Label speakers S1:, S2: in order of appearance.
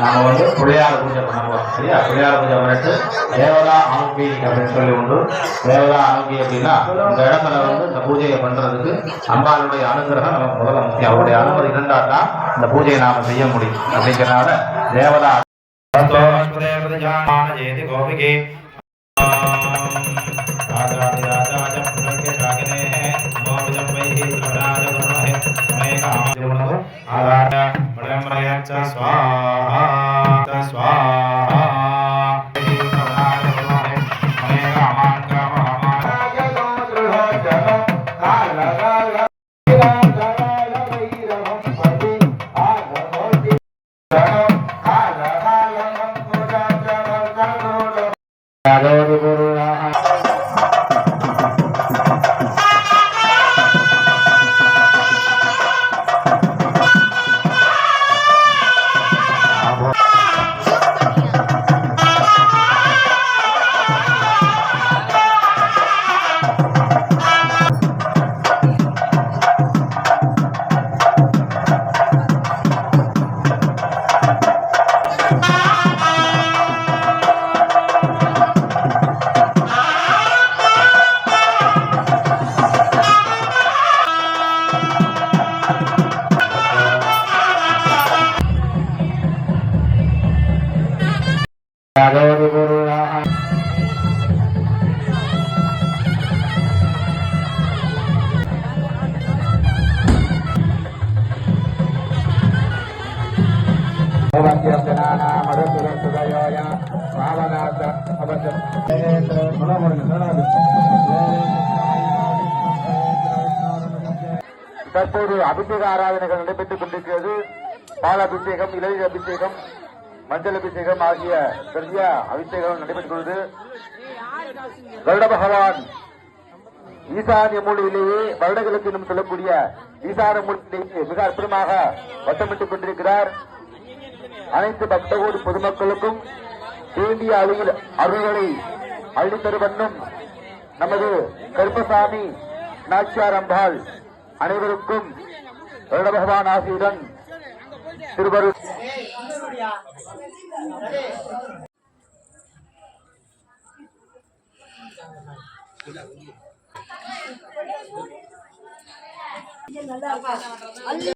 S1: நாம வந்து பிள்ளையார பூஜை பண்ணுவோம். சரியா? பிள்ளையார பூஜை பண்ணிட்டு தேவதா அனுப்பி அப்படின்னு சொல்லி உண்டு. தேவதா அனுப்பி அப்படின்னா இந்த இடத்துல வந்து இந்த பூஜையை பண்றதுக்கு அம்பாளுடைய அனுகிரகம் நமக்கு முதல்ல முக்கியம். அவருடைய அனுமதி இருந்தா தான் இந்த பூஜையை நாம செய்ய முடியும். அப்படிங்கிறனால தேவதா கோபிகே.
S2: தற்போது அபிஷேக ஆராதனைகள் நடைபெற்றுக் கொண்டிருக்கிறது. பால் அபிஷேகம் இளைய அபிஷேகம். மஞ்சள் அபிஷேகம் ஆகிய பெரிய அபிஷேகம் நடைபெற்றுள்ளது வருட பகவான் ஈசானிய மூலையிலேயே வருடங்களுக்கு இன்னும் சொல்லக்கூடிய ஈசான மூலையிலேயே மிக அற்புதமாக வட்டமிட்டுக் கொண்டிருக்கிறார். அனைத்து பக்தகோடி பொதுமக்களுக்கும் வேண்டிய அளவில் அருள்களை அள்ளித்தரு நமது கருப்பசாமி நாச்சியார் அம்பாள் அனைவருக்கும் வருட பகவான் ஆசியுடன் திருவருள். நல்லா